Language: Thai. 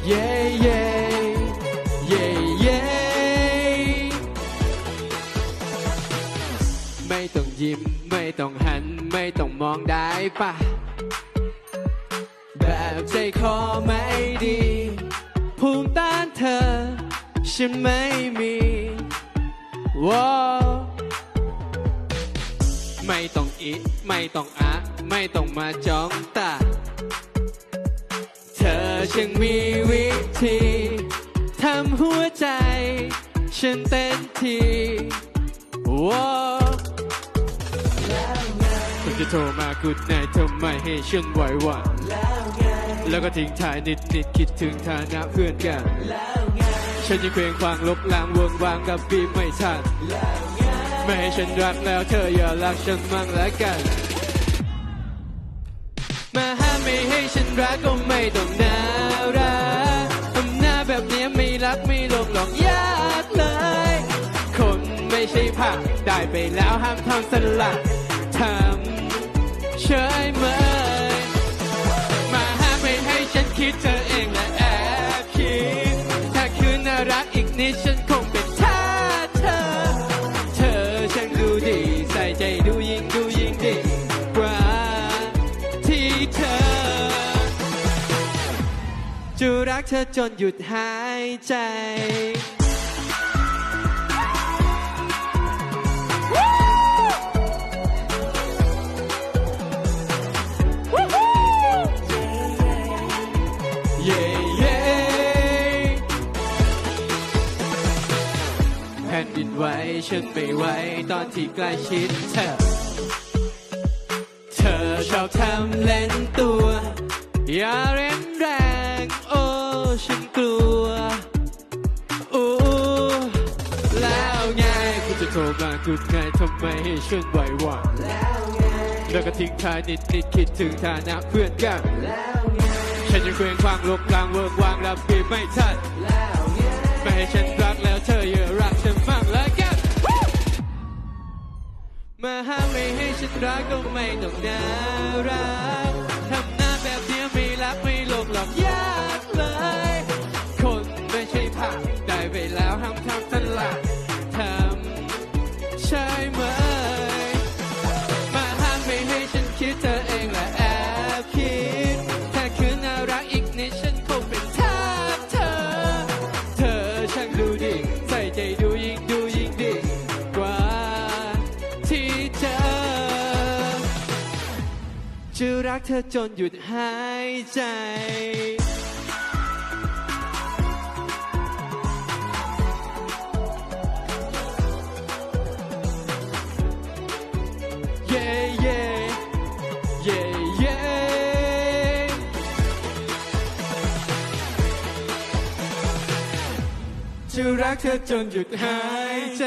ไม่ต้องยิ้มไม่ต้องหันไม่ต้องมองได้ปะแบบใจคอไม่ดี ภูมิต้เธอ ฉันไม่มีว้าไม่ต้องอิไม่ต้องอะ ไม่ต้องมาจ้องตา ช่างมีวิธีทำหัวใจ ฉันเต้นทีว้าคุณจะโทรมาคุณนายทำไมให้ฉันไหวหวั่นแล้วก็ทิ้งท้ายนิดนิดคิดถึงฐานะเพื่อนกัน ฉันยังเคว้งคว้างลบล้างวงวางกับบีไม่ทันไม่ให้ฉันรักแล้วเธออย่ารักฉันมั่งแล้วกัน มาห้ามไม่ให้ฉันรักก็ไม่ต้องน่ ผักได้ไปแล้วห้ามทำสลัดทำเฉยเมยมาห้ามไม่ให้ฉันคิดเธอเองและแอบคิด ถ้าคืนน่ารักอีกนิดฉันคงเป็นท่าเธอ เธอช่างดูดี ใส่ใจดูยิ่งดูยิ่งดีกว่าที่เธอ จะรักเธอจนหยุดหายใจ เย่แผ่นดินไหวฉันไม่ไหวตอนที่ใกล้ชิดเธอ เธอชอบทำเล่นตัว อย่าเล่นแรง โอ้ฉันกลัวอู้แล้วไงคุณจะโทรมาคุณไงทำไมให้ฉันไหวหวั่นแล้วก็ทิ้งท้ายนิดนิดคิดถึงฐานะเพื่อนกัน ฉันยังเคว้งคว้างลบกลางเวิร์กวางรับปีไม่ทันไม่ให้ฉันรักแล้วเธออย่ารักฉันบ้างแล้วกันมาห้ามไม่ให้ฉันรักก็ไม่ต้องน่ารัก รักเธอจนหยุดหายใจเย่เย่เย่เย่จะรักเธอจนหยุดหายใจ